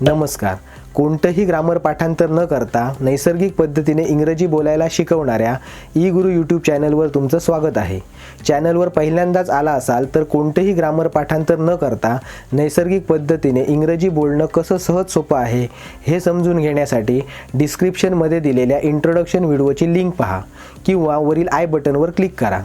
नमस्कार. कोणतंही ग्रामर पाठांतर न करता नैसर्गिक पद्धतीने इंग्रजी बोलायला शिकवणाऱ्या ई गुरु यूट्यूब चॅनलवर तुमचं स्वागत आहे. चॅनलवर पहिल्यांदाच आला असाल तर कोणतंही ग्रामर पाठांतर न करता नैसर्गिक पद्धतीने इंग्रजी बोलणं कसं सहज सोपं आहे हे समजून घेण्यासाठी डिस्क्रिप्शनमध्ये दिलेल्या इंट्रोडक्शन व्हिडिओची लिंक पहा किंवा वरील आय बटनवर क्लिक करा.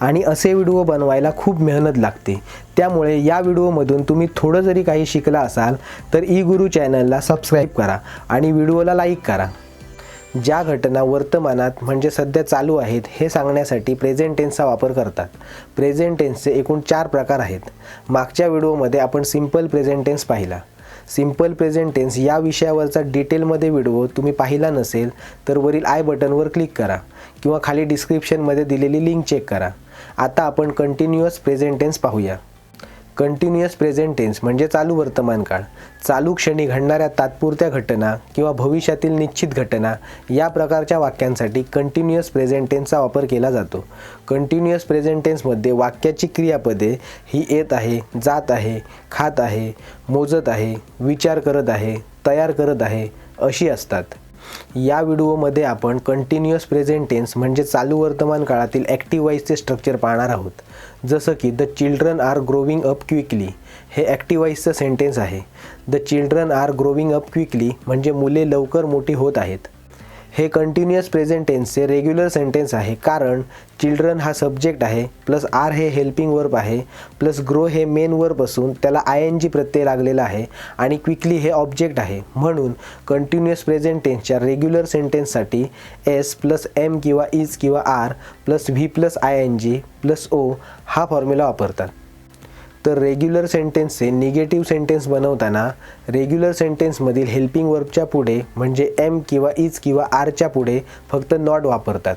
आणि असे व्हिडिओ बनवायला खूप मेहनत लागते. त्यामुळे या व्हिडिओमधून तुम्ही थोडं जरी काही शिकला असाल तर ई गुरु चॅनलला सबस्क्राईब करा आणि व्हिडिओला लाईक करा. ज्या घटना वर्तमानात म्हणजे सध्या चालू आहेत हे सांगण्यासाठी प्रेझेंट टेन्सचा वापर करतात. प्रेझेंट टेन्सचे एकूण चार प्रकार आहेत. मागच्या व्हिडिओमध्ये आपण सिंपल प्रेझेंट टेन्स पाहिला. सिंपल प्रेझेंट टेन्स या विषयावरचा डिटेलमध्ये व्हिडिओ तुम्ही पाहिला नसेल तर वरील आय बटनवर क्लिक करा किंवा खाली डिस्क्रिप्शनमध्ये दिलेली लिंक चेक करा. आता आपण कंटिन्युअस प्रेझेंट टेन्स पाहूया. कंटिन्युअस प्रेझेंट टेन्स म्हणजे चालू वर्तमान काळ. चालू क्षणी घडणाऱ्या तात्पुरत्या घटना किंवा भविष्यातील निश्चित घटना या प्रकारच्या वाक्यांसाठी कंटिन्युअस प्रेझेंट टेन्सचा वापर केला जातो. कंटिन्युअस प्रेझेंट टेन्समध्ये वाक्याची क्रियापदे ही येत आहे जात आहे खात आहे मोजत आहे विचार करत आहे तयार करत आहे अशी असतात. या व्हिडिओमध्ये आपण कंटिन्युअस प्रेझेंट टेन्स म्हणजे चालू वर्तमान काळातील ॲक्टिव्ह वाईजचे स्ट्रक्चर पाहणार आहोत. जसं की the children are growing up quickly हे ॲक्टिव्ह वाईजचं सेंटेन्स आहे. The children are growing up quickly म्हणजे मुले लवकर मोठी होत आहेत. हे कंटिन्युअस प्रेझेंट टेन्सचे रेग्युलर सेंटेन्स आहे. कारण चिल्ड्रन हा सब्जेक्ट आहे प्लस आर हे हेल्पिंग वर्ब आहे प्लस ग्रो हे मेन वर्ब असून त्याला आय एन जी प्रत्यय लागलेला आहे आणि क्विकली हे ऑब्जेक्ट आहे. म्हणून कंटिन्युअस प्रेझेंट टेन्सच्या रेग्युलर सेंटेन्ससाठी एस प्लस एम किंवा इज किंवा are plus V plus I N G plus O हा फॉर्म्युला वापरतात. तर रेग्युलर सेंटेन्सचे निगेटिव्ह सेंटेन्स बनवताना रेग्युलर सेंटेन्समधील हेल्पिंग वर्बच्या पुढे म्हणजे एम किंवा इज किंवा आरच्या पुढे फक्त नॉट वापरतात.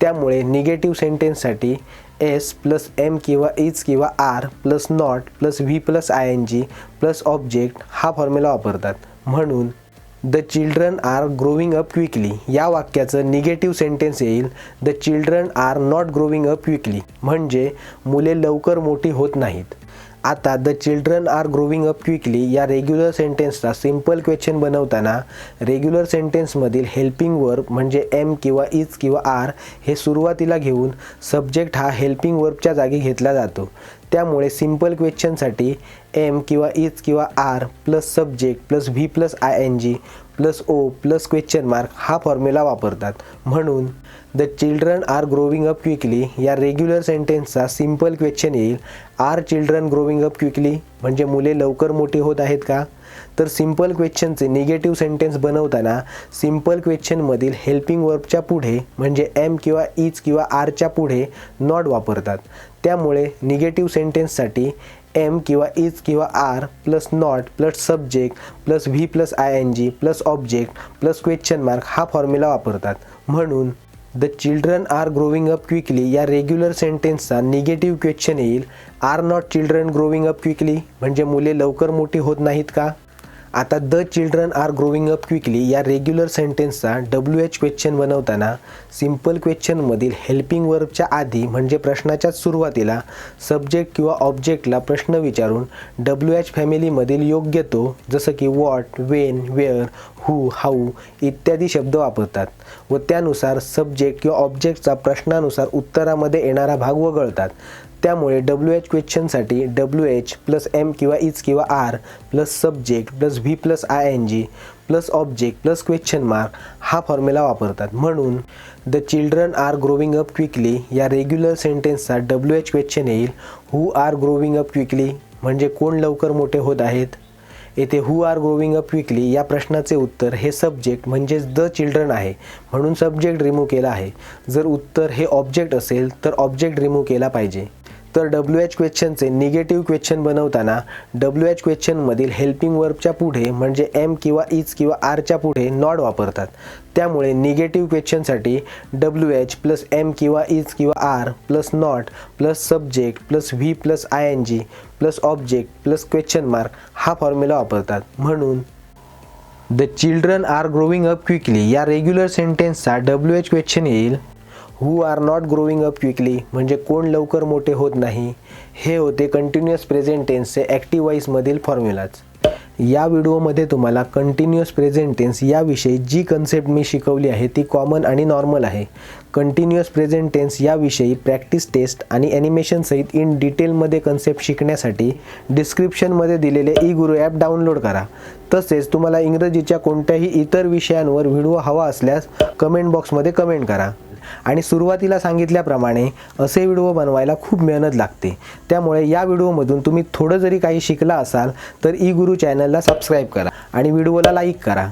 त्यामुळे निगेटिव्ह सेंटेन्ससाठी एस प्लस एम किंवा इज किंवा are plus not plus V plus I N G plus object हा फॉर्म्युला वापरतात. म्हणून the children are growing up quickly या वाक्याचं निगेटिव्ह सेंटेन्स येईल. The children are not growing up quickly म्हणजे मुले लवकर मोठी होत नाहीत. आता the children are growing up quickly या रेग्युलर सेंटेन्सचा सिंपल क्वेश्चन बनवताना रेग्युलर सेंटेन्समधील हेल्पिंग वर्ब म्हणजे एम किंवा इज किंवा आर हे सुरुवातीला घेऊन सब्जेक्ट हा हेल्पिंग वर्बच्या जागी घेतला जातो. त्यामुळे सिंपल क्वेश्चनसाठी एम किंवा इज किंवा are plus subject plus V plus I N G plus O plus question mark हा फॉर्म्युला वापरतात. म्हणून the children are growing up quickly या रेग्युलर सेंटेन्सचा सिंपल क्वेश्चन येईल. Are children growing up quickly म्हणजे मुले लवकर मोठी होत आहेत का? तर सिंपल क्वेश्चनचे निगेटिव्ह सेंटेन्स बनवताना सिंपल क्वेश्चनमधील हेल्पिंग वर्बच्या पुढे म्हणजे एम किंवा इज किंवा आरच्या पुढे नॉट वापरतात. त्यामुळे निगेटिव्ह सेंटेन्ससाठी एम किंवा इज किंवा are plus not plus subject plus V plus I N G plus object plus question mark हा फॉर्म्युला वापरतात. म्हणून the children are growing up quickly या रेग्युलर सेंटेन्सचा निगेटिव्ह क्वेश्चन येईल. Are not children growing up quickly म्हणजे मुले लवकर मोठी होत नाहीत का? आता the children are growing up quickly या रेग्युलर सेंटेन्सचा डब्ल्यू एच क्वेश्चन बनवताना सिंपल क्वेश्चनमधील हेल्पिंग वर्बच्या आधी म्हणजे प्रश्नाच्याच सुरुवातीला सब्जेक्ट किंवा ऑब्जेक्टला प्रश्न विचारून डब्ल्यू एच फॅमिलीमधील योग्य तो जसं की what when where who how इत्यादी शब्द वापरतात व त्यानुसार सब्जेक्ट किंवा ऑब्जेक्टचा प्रश्नानुसार उत्तरामध्ये येणारा भाग वगळतात. त्यामुळे डब्ल्यू एच क्वेश्चनसाठी डब्ल्यू एच प्लस एम किंवा इच किंवा are plus subject plus V plus I N G plus object plus question mark हा फॉर्म्युला वापरतात. म्हणून the children are growing up quickly या रेग्युलर सेंटेन्सचा डब्ल्यू एच क्वेश्चन येईल. Who are growing up quickly म्हणजे कोण लवकर मोठे होत आहेत? येथे who are growing up quickly या प्रश्नाचे उत्तर हे सब्जेक्ट म्हणजेच द चिल्ड्रन आहे. म्हणून सब्जेक्ट रिमूव्ह केला आहे. जर उत्तर हे ऑब्जेक्ट असेल तर ऑब्जेक्ट रिमूव्ह केला पाहिजे. तर डब्ल्यू एच क्वेश्चनचे निगेटिव्ह क्वेश्चन बनवताना डब्ल्यू एच क्वेश्चनमधील हेल्पिंग वर्बच्या पुढे म्हणजे एम किंवा इच किंवा आरच्या पुढे नॉड वापरतात. त्यामुळे निगेटिव्ह क्वेश्चनसाठी डब्ल्यू एच प्लस एम किंवा इज किंवा are plus not plus subject plus V plus I N G plus object plus question mark हा फॉर्म्युला वापरतात. म्हणून the children are growing up quickly या रेग्युलर सेंटेन्सचा डब्ल्यू एच क्वेश्चन येईल. Who are not growing up quickly म्हणजे कोण लवकर मोठे होत नाही हे होते कंटिन्युअस प्रेझेंट टेन्सचे ॲक्टिव्ह वाईजमधील फॉर्म्युलाज या व्हिडिओमध्ये तुम्हाला कंटिन्युअस प्रेझेंट टेन्स याविषयी जी कन्सेप्ट मी शिकवली आहे ती कॉमन आणि नॉर्मल आहे. कंटिन्युअस प्रेझेंट टेन्स याविषयी प्रॅक्टिस टेस्ट आणि ॲनिमेशनसहित इन डिटेलमध्ये कन्सेप्ट शिकण्यासाठी डिस्क्रिप्शनमध्ये दिलेले ई गुरु ॲप डाउनलोड करा. तसेच तुम्हाला इंग्रजीच्या कोणत्याही इतर विषयांवर व्हिडिओ हवा असल्यास कमेंट बॉक्समध्ये कमेंट करा. आणि सुरुवातीला सांगितल्याप्रमाणे असे व्हिडिओ बनवायला खूप मेहनत लागते. त्यामुळे या व्हिडिओमधून तुम्ही थोडं जरी काही शिकला असाल तर ई गुरु चॅनलला सबस्क्राईब करा आणि व्हिडिओला लाईक करा.